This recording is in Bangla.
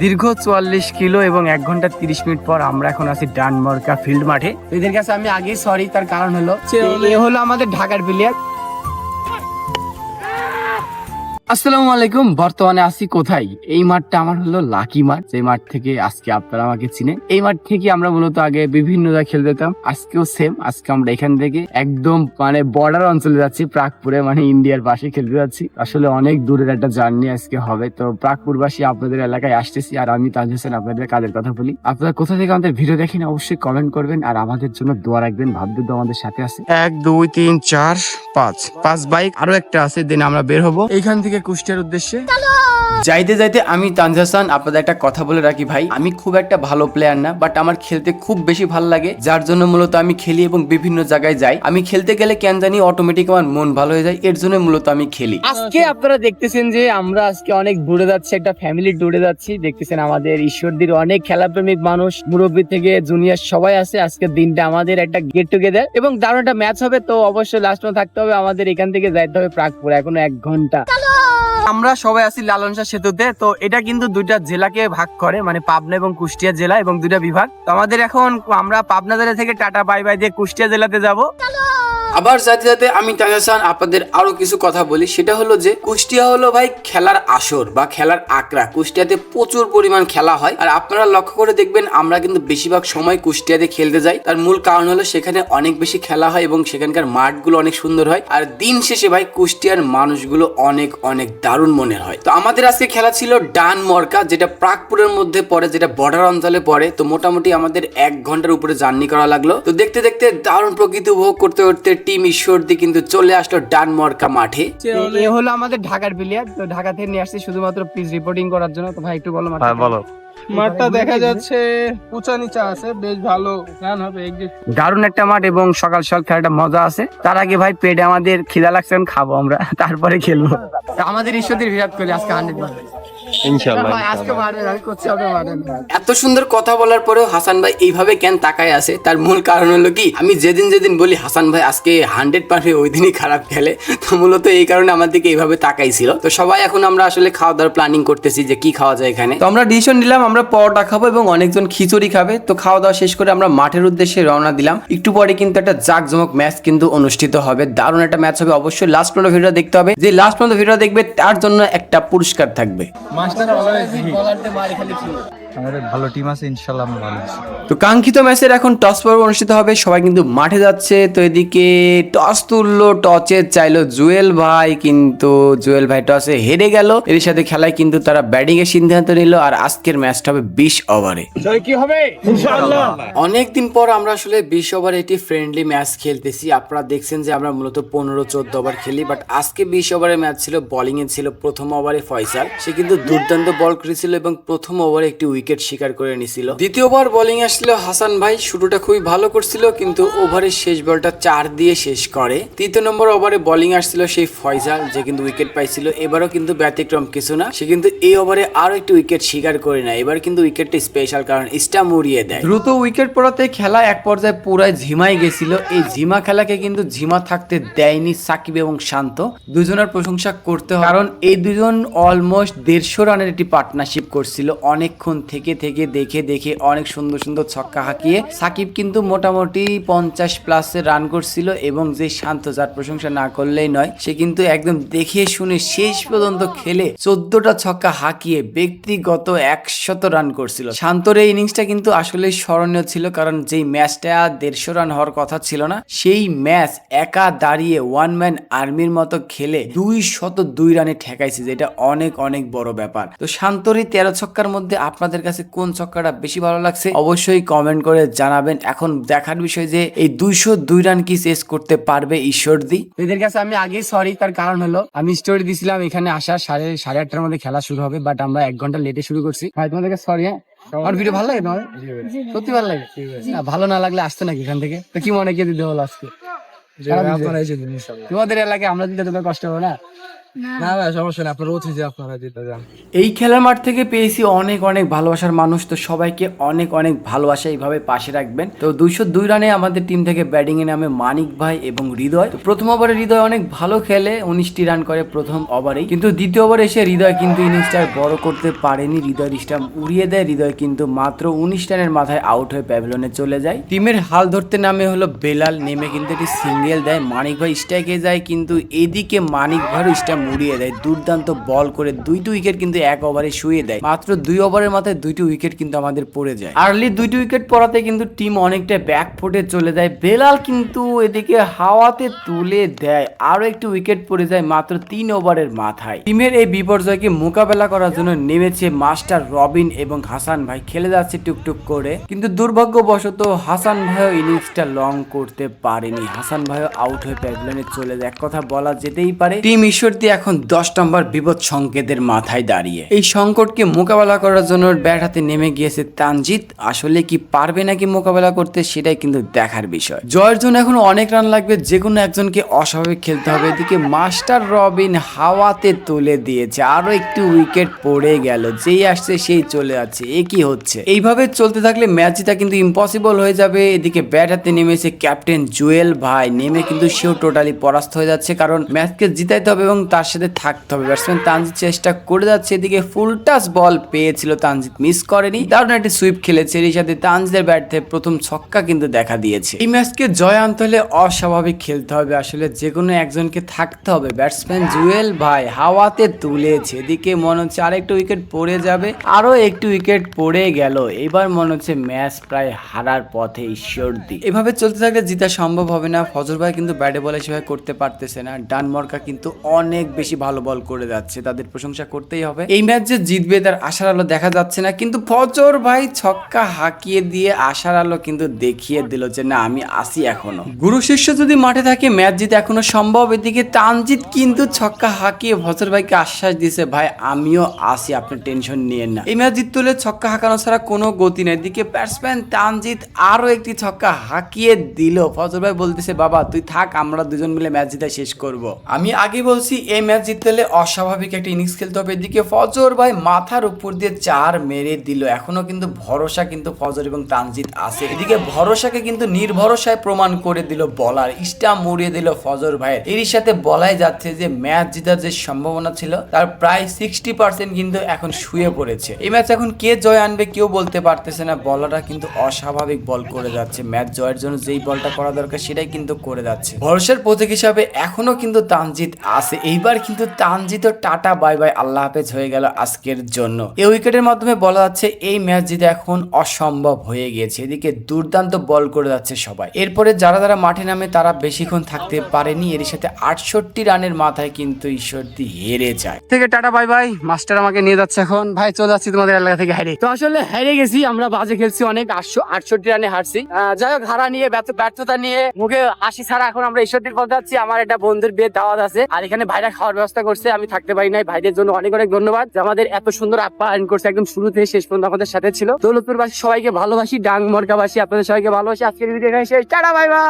দীর্ঘ চুয়াল্লিশ কিলো এবং এক ঘণ্টা তিরিশ মিনিট পর আমরা এখন আছি ডানমার্কা ফিল্ড মাঠে। এদের কাছে আমি আগেই সরি তার কারণ হলো, এ হলো আমাদের ঢাকার প্লেয়ার আসসালামু আলাইকুম। বর্তমানে আছি কোথায়? এই মাঠটা আমার হলো লাকি মাঠ। যে মাঠ থেকে আজকে আপনারা আমাকে চিনে এই মাঠ থেকে আমরা মূলত আগে বিভিন্ন জায়গায় খেলতে যেতাম। আজকেও সেম আজকে আমরা এখান থেকে একদম মানে বর্ডার অঞ্চলে যাচ্ছি। প্রাগপুরে মানে ইন্ডিয়ার পাশে খেলতে যাচ্ছি। আসলে অনেক দূরের একটা জার্নি আজকে হবে। তো প্রাগপুরবাসী আপনাদের এলাকায় আসতেছি আর আমি তাজ হোসেন আপনাদের কাজের কথা বলি। আপনারা কোথা থেকে আমাদের ভিডিও দেখেন অবশ্যই কমেন্ট করবেন আর আমাদের জন্য দোয়া রাখবেন। ভাবদের আমাদের সাথে আছে এক দুই তিন চার পাঁচ। পাঁচ বাইক আরও একটা আছে দেন আমরা বের হব। এইখান থেকে কুষ্টিয়ার উদ্দেশ্যে? যাইতে যাইতে আমি তানজাসান আপনাদের একটা কথা বলে রাখি ভাই। আমি খুব একটা ভালো প্লেয়ার না বাট আমার খেলতে খুব বেশি ভালো লাগে। যার জন্য মূলত আমি খেলি এবং বিভিন্ন জায়গায় যাই। আমি খেলতে গেলে কেন জানি অটোমেটিক আমার মন ভালো হয়ে যায় এর জন্য মূলত আমি খেলি। আজকে আপনারা দেখতেছেন যে আমরা আজকে অনেক দূরে যাচ্ছি একটা ফ্যামিলি দূরে যাচ্ছি। দেখতেছেন আমাদের ঈশ্বরদীর অনেক খেলাপ্রেমিক মানুষ মুরব্বী থেকে জুনিয়র সবাই আছে। আজকের দিনটা আমাদের একটা গেট টুগেদার এবং দারুণ একটা ম্যাচ হবে তো অবশ্যই লাস্ট থাকতে হবে। আমাদের এখান থেকে যাইতে হবে প্রাগপুর এখনও এক ঘণ্টা। আমরা সবাই আছি লালন শাহ সেতুতে, তো এটা কিন্তু দুইটা জেলাকে ভাগ করে মানে পাবনা এবং কুষ্টিয়া জেলা এবং দুইটা বিভাগ। তো আমাদের এখন আমরা পাবনা জেলা থেকে টাটা, বাই বাই দিয়ে কুষ্টিয়া জেলাতে যাব। আবার যাতে যাতে আমি তাজাসান আপনাদের আরও কিছু কথা বলি। সেটা হলো যে, কুষ্টিয়া হলো ভাই খেলার আসর বা খেলার আকড়া কুষ্টিয়াতে প্রচুর পরিমাণ খেলা হয়। আর আপনারা লক্ষ্য করে দেখবেন, আমরা কিন্তু বেশিরভাগ সময় কুষ্টিয়াতে খেলতে যাই। তার মূল কারণ হলো সেখানে অনেক বেশি খেলা হয় এবং সেখানকার মাঠগুলো অনেক সুন্দর হয়। আর দিন শেষে ভাই কুষ্টিয়ার মানুষগুলো অনেক অনেক দারুণ মনে হয়। তো আমাদের আজকে খেলা ছিল ডান মরকা যেটা প্রাগপুরের মধ্যে পড়ে, যেটা বর্ডার অঞ্চলে পড়ে। তো মোটামুটি আমাদের এক ঘণ্টার উপরে জার্নি করা লাগল। তো দেখতে দেখতে দারুণ প্রকৃতি উপভোগ করতে করতে টিম ঈশ্বরদী কিন্তু চলে আসলো ডান মরকা মাঠে। এ হলো আমাদের ঢাকার প্লেয়ার তো ঢাকা থেকে নিয়ে আসছি শুধুমাত্র প্লিজ রিপোর্টিং করার জন্য। তো ভাই একটু বলো হ্যাঁ বলো। মাঠটা দেখা যাচ্ছে উঁচা নিচা আছে বেশ ভালো রান হবে দারুণ একটা মাঠ এবং সকাল সকাল খেলাটা মজা আছে। তার আগে ভাই পেটে আমাদের খিদা লাগছে খাব আমরা তারপরে খেলব। আমাদের ঈশ্বরদের বিরাট কোহলি আজকে হান্ড্রেড আজকে আমি করছি এত সুন্দর কথা বলার পরেও হাসান ভাই এইভাবে কেন তাকায় আছে? তার মূল কারণ হলো কি? আমি যেদিন যেদিন বলি হাসান ভাই আজকে হান্ড্রেড পার্সেন্ট ওই দিনই খারাপ খেলে তো মূলত এই কারণে আমার দিকে এইভাবে তাকাইছিল। তো সবাই এখন আমরা আসলে খাওয়া দাওয়ার প্ল্যানিং করতেছি যে কি খাওয়া যায় এখানে। তো আমরা ডিসিশন নিলাম আমরা পরোটা খাব এবং অনেকজন খিচুড়ি খাবে। তো খাওয়া দাওয়া শেষ করে আমরা মাঠের উদ্দেশ্যে রওনা দিলাম। একটু পরে কিন্তু একটা জাকজমক ম্যাচ কিন্তু অনুষ্ঠিত হবে। দারুণ একটা ম্যাচ হবে। অবশ্যই লাস্ট পর্যন্ত ভিডিও দেখতে হবে। যে লাস্ট পর্যন্ত ভিডিও দেখবে তার জন্য একটা পুরস্কার থাকবে। মাস্টার ভালো হয়েছে আমাদের ভালো টিম আছে ইনশাল্লাহ আমরা ভালো আছি। তো কাঙ্ক্ষিত ম্যাচের এখন টস পর্ব অনুষ্ঠিত হবে সবাই কিন্তু মাঠে যাচ্ছে। তো এদিকে টস তুললো টচে চাইলো জুয়েল ভাই কিন্তু জুয়েল ভাই টসে হেরে গেল। এর সাথে খেলায় কিন্তু তারা ব্যাটিং এর সিদ্ধান্ত নিল আর আজকের ম্যাচটা হবে বিশ ওভারে কি হবে? অনেকদিন পর আমরা আসলে বিশ ওভার একটি ফ্রেন্ডলি ম্যাচ খেলতেছি। আপনারা দেখছেন যে আমরা মূলত পনেরো চোদ্দ ওভার খেলি বাট আজকে বিশ ওভারের ম্যাচ ছিল বোলিং এ ছিল প্রথম ওভারে ফয়সাল। সে কিন্তু দুর্দান্ত বল করেছিল এবং প্রথম ওভারে একটি উইকেট শিকার করে নিছিল। দ্বিতীয় ওভার বোলিং আসছিল হাসান ভাই শুরুটা খুবই ভালো করছিল কিন্তু ওভারের শেষ বলটা চার দিয়ে শেষ করে। তৃতীয় নম্বর ওভারে বোলিং আসছিল সেই ফয়সাল যে কিন্তু উইকেট পাইছিল। এবারও কিন্তু ব্যতিক্রম কিছু না। সে কিন্তু এই ওভারে আরও একটি উইকেট শিকার করে নেয়। এবার কিন্তু উইকেটটা স্পেশাল কারণ স্টাম উড়িয়ে দেয়। দ্রুত উইকেট পড়াতে খেলা এক পর্যায়ে পুরাই ঝিমাই গেছিল। এই ঝিমা খেলাকে কিন্তু ঝিমা থাকতে দেয়নি সাকিব এবং শান্ত। দুজনের প্রশংসা করতে হয় কারণ এই দুজন অলমোস্ট দেড়শো রানের একটি পার্টনারশিপ করছিল। অনেকক্ষণ থেকে থেকে দেখে দেখে অনেক সুন্দর সুন্দর ছক্কা হাঁকিয়ে সাকিব কিন্তু মোটামুটি পঞ্চাশ প্লাসে রান করছিল এবং যে শান্ত যার প্রশংসা না করলেই নয়, সে কিন্তু একদম দেখে শুনে শেষ পর্যন্ত খেলে চোদ্দটা ছক্কা হাঁকিয়ে ব্যক্তিগত একশত রান করছিল। শান্তর এই ইনিংসটা কিন্তু আসলে স্মরণীয় ছিল কারণ যেই ম্যাচটা দেড়শো রান হওয়ার কথা ছিল না, সেই ম্যাচ একা দাঁড়িয়ে ওয়ান ম্যান আর্মির মতো খেলে দুই শত দুই রানে ঠেকাইছে, যেটা অনেক অনেক বড় ব্যাপার। তো শান্তরই তেরো ছক্কার মধ্যে আপনাদের কাছে কোন ছক্কাটা বেশি ভালো লাগছে অবশ্যই কমেন্ট করে জানাবেন। এখন দেখার বিষয় যে এই দুইশো দুই রান কি শেষ করতে পারবে ঈশ্বরদি? এদের কাছে আমি আগে সরি তার কারণ হলো আমি স্টোরি দিছিলাম এখানে আসার সাড়ে সাড়ে আটটার মধ্যে খেলা শুরু হবে বাট আমরা এক ঘণ্টা লেটে শুরু করছি। ভাই তোমাদেরকে সরি হ্যাঁ? আমার ভিডিও ভালো লাগে তোমার সত্যি ভালো লাগে? না, ভালো না লাগলে আসতে নাকি এখান থেকে? তো কি মনে কে দিতে হলো আজকে? তোমাদের এলাকায় আমরা দিতে তোদের কষ্ট হবে না? না। ভাই সমস্যা নেই আপনার উচিত যে আপনারা দিতে যান। এই খেলার মাঠ থেকে পেয়েছি অনেক অনেক ভালোবাসার মানুষ তো সবাইকে অনেক অনেক ভালোবাসা এইভাবে পাশে রাখবেন। তো দুইশো দুই রানে আমাদের টিম থেকে ব্যাটিং এ নামে মানিক ভাই এবং হৃদয়। প্রথম ওভারে হৃদয় অনেক ভালো খেলে উনিশটি রান করে প্রথম ওভারেই। কিন্তু দ্বিতীয় ওভারে এসে হৃদয় কিন্তু ইনিংসটা বড় করতে পারেনি। হৃদয় স্টাম্প উড়িয়ে দেয়। হৃদয় কিন্তু মাত্র উনিশ রানের মাথায় আউট হয়ে প্যাভিলনে চলে যায়। টিমের হাল ধরতে নামে হলো বেলাল নেমে কিন্তু একটি সিঙ্গেল দেয় মানিক ভাই। স্ট্রাইকে যায় কিন্তু এদিকে মানিক ভাইও স্টাম্প উড়িয়ে দেয়, দুর্দান্ত বল করে দুইটি উইকেট কিন্তু এক ওভারে শুয়ে দেয়। মাত্র দুই ওভারের মাথায় দুইটি উইকেট কিন্তু আমাদের পড়ে যায়। আর্লি দুইটি উইকেট পড়াতে কিন্তু টিম অনেকটা ব্যাক ফুটে চলে যায়। বেলাল কিন্তু এদিকে হাওয়াতে তুলে দেয় আরও একটি উইকেট পড়ে যায় মাত্র তিন ওভারের মাথায়। টিমের এই বিপর্যয়কে মোকাবেলা করার জন্য নেমেছে মাস্টার রবিন এবং হাসান ভাই, খেলে যাচ্ছে টুকটুক করে। কিন্তু দুর্ভাগ্যবশত হাসান ভাইও ইনিংসটা লং করতে পারেনি। হাসান ভাইও আউট হয়ে প্যাভিলিয়নে চলে যায়, এক কথা বলা যেতেই পারে। টিম ঈশ্বরদী এখন দশ নম্বর বিপদ সংকেতের মাথায় দাঁড়িয়ে। এই সংকটকে মোকাবেলা করার জন্য ব্যাট হাতে নেমে গিয়েছে তানজিৎ। আসলে কি পারবে নাকি মোকাবেলা করতে সেটাই কিন্তু দেখার বিষয়। জয়ের জন্য এখন অনেক রান লাগবে যে কোনো একজনকে অস্বাভাবিক খেলতে হবে। এদিকে মাস্টার রবিন হাওয়াতে তুলে দিয়েছে। আরও একটু উইকেট পড়ে গেল, যেই আসছে সেই চলে যাচ্ছে, এ কি হচ্ছে? এইভাবে চলতে থাকলে ম্যাচ জিতা কিন্তু ইম্পসিবল হয়ে যাবে। এদিকে ব্যাট হাতে নেমেছে ক্যাপ্টেন জুয়েল ভাই। নেমে কিন্তু সেও টোটালি পরাস্ত হয়ে যাচ্ছে, কারণ ম্যাচকে জিতাইতে হবে এবং তার সাথে থাকতে হবে। ব্যাটসম্যান তানজিৎ চেষ্টা করে যাচ্ছে, এদিকে ফুল টাচ বল পেয়েছিল তানজিৎ মিস করেনি। দারুণ একটি সুইপ খেলেছে এর সাথে তানজিদের ব্যাট থেকে প্রথম ছক্কা কিন্তু দেখা দিয়েছে। এই ম্যাচকে জয় আনতে হলে অস্বাভাবিক খেলতে হবে, আসলে যে কোনো একজনকে থাকতে হবে। ব্যাটসম্যান জুয়েল ভাই হাওয়াতে তুলেছে, এদিকে মনে হচ্ছে আরেকটু উইকেট পড়ে যাবে আরও একটু উইকেট পড়ে গেল। এবার মনে হচ্ছে ম্যাচ প্রায় হারার পথে ঈশ্বরদী। এভাবে চলতে থাকলে জিতা সম্ভব হবে না। ফজর ভাই কিন্তু ব্যাটে বলে সেভাবে করতে পারতেছে না। ডান মর্কা কিন্তু অনেক বেশি ভালো বল করে যাচ্ছে তাদের প্রশংসা করতেই হবে। এই ম্যাচ যে জিতবে তার আশার আলো দেখা যাচ্ছে না কিন্তু ফজর ভাই ছক্কা হাঁকিয়ে দিয়ে আশার আলো কিন্তু দেখিয়ে দিল যে না আমি আসি এখনও। গুরু শিষ্য যদি মাঠে থাকে ম্যাচ জিতে এখনও সম্ভব। এদিকে তানজিৎ কিন্তু ছক্কা হাঁকিয়ে ফজর ভাইকে আশ্বাস দিছে ভাই আমিও আসি আপনি টেনশন নিয়েন না। এই ম্যাচ জিততে হলে ছক্কা হাঁকানো ছাড়া কোনো গতি নেই। এদিকে ব্যাটসম্যান তানজিৎ আরও একটি ছক্কা হাঁকিয়ে দিল। ফজর ভাই বলতেছে বাবা তুই থাক আমরা দুজন মিলে ম্যাচ জিতে শেষ করব। আমি আগে বলছি এই ম্যাচ জিততে হলে অস্বাভাবিক একটা ইনিংস খেলতে হবে। এদিকে ফজর ভাই মাথার উপর দিয়ে চার মেরে দিল। এখনও কিন্তু ভরসা কিন্তু ফজর এবং তানজিৎ আছে। এদিকে ভরসাকে কিন্তু নির্ভরসায় প্রমাণ করে দিল বলার। স্টাম্প মুড়িয়ে দিল ফজর ভাইয়ের। এরই সাথে বলাই যাচ্ছে যে ম্যাচ জেতার যে সম্ভাবনা ছিল, তার প্রায় সিক্সটি পার্সেন্ট কিন্তু এখন শুয়ে পড়েছে। এই ম্যাচ এখন কে জয় আনবে কেউ বলতে পারতেছে না। বলাররা কিন্তু অস্বাভাবিক বল করে যাচ্ছে। ম্যাচ জয়ের জন্য যেই বলটা করা দরকার সেটাই কিন্তু করে যাচ্ছে। ভরসার প্রতীক হিসাবে এখনও কিন্তু তানজিৎ আছে। এইবার কিন্তু তানজিৎ ও টাটা বাই বাই আল্লাহ হাফেজ হয়ে গেল আজকের জন্য। এই উইকেটের মাধ্যমে বলা যাচ্ছে এই ম্যাচ জিতে এখন অসম্ভব হয়ে গিয়েছে। এদিকে দুর্দান্ত বল করে যাচ্ছে সবাই। এরপরে যারা যারা মাঠে নামে তারা বেশিক্ষণ থাকতে পারেনি। এর সাথে আটষট্টি রানের মাথায় কিন্তু ঈশ্বরদী হেরে যায়। থেকে টাটা বাই বাই মাস্টার আমাকে নিয়ে যাচ্ছে এখন। ভাই চলে যাচ্ছি তোমাদের এলাকা থেকে হারে তো আসলে হেরে গেছি আমরা বাজে খেলছি অনেক। আটশো আটষট্টি রানে হারছি। যাই হোক হারা নিয়ে ব্যর্থ- ব্যর্থতা নিয়ে মুখে হাসি ছাড়া এখন আমরা ঈশ্বরদীর পথে যাচ্ছি। আমার একটা বন্ধুর বিয়ে দাওয়াত আছে। আর এখানে ভাইরা খাওয়ার ব্যবস্থা করছে, আমি থাকতে পারি নাই। ভাইদের জন্য অনেক অনেক ধন্যবাদ। আমাদের এত সুন্দর আপ্যায়ন করছে, একদম শুরু থেকে শেষ পর্যন্ত আমাদের সাথে ছিল। দৌলতপুরবাসী, সবাইকে ভালোবাসি, ডাং মরকাবাসী, আপনাদের সবাইকে ভালোবাসি। আজকের ভিডিও শেষ। Tata bye by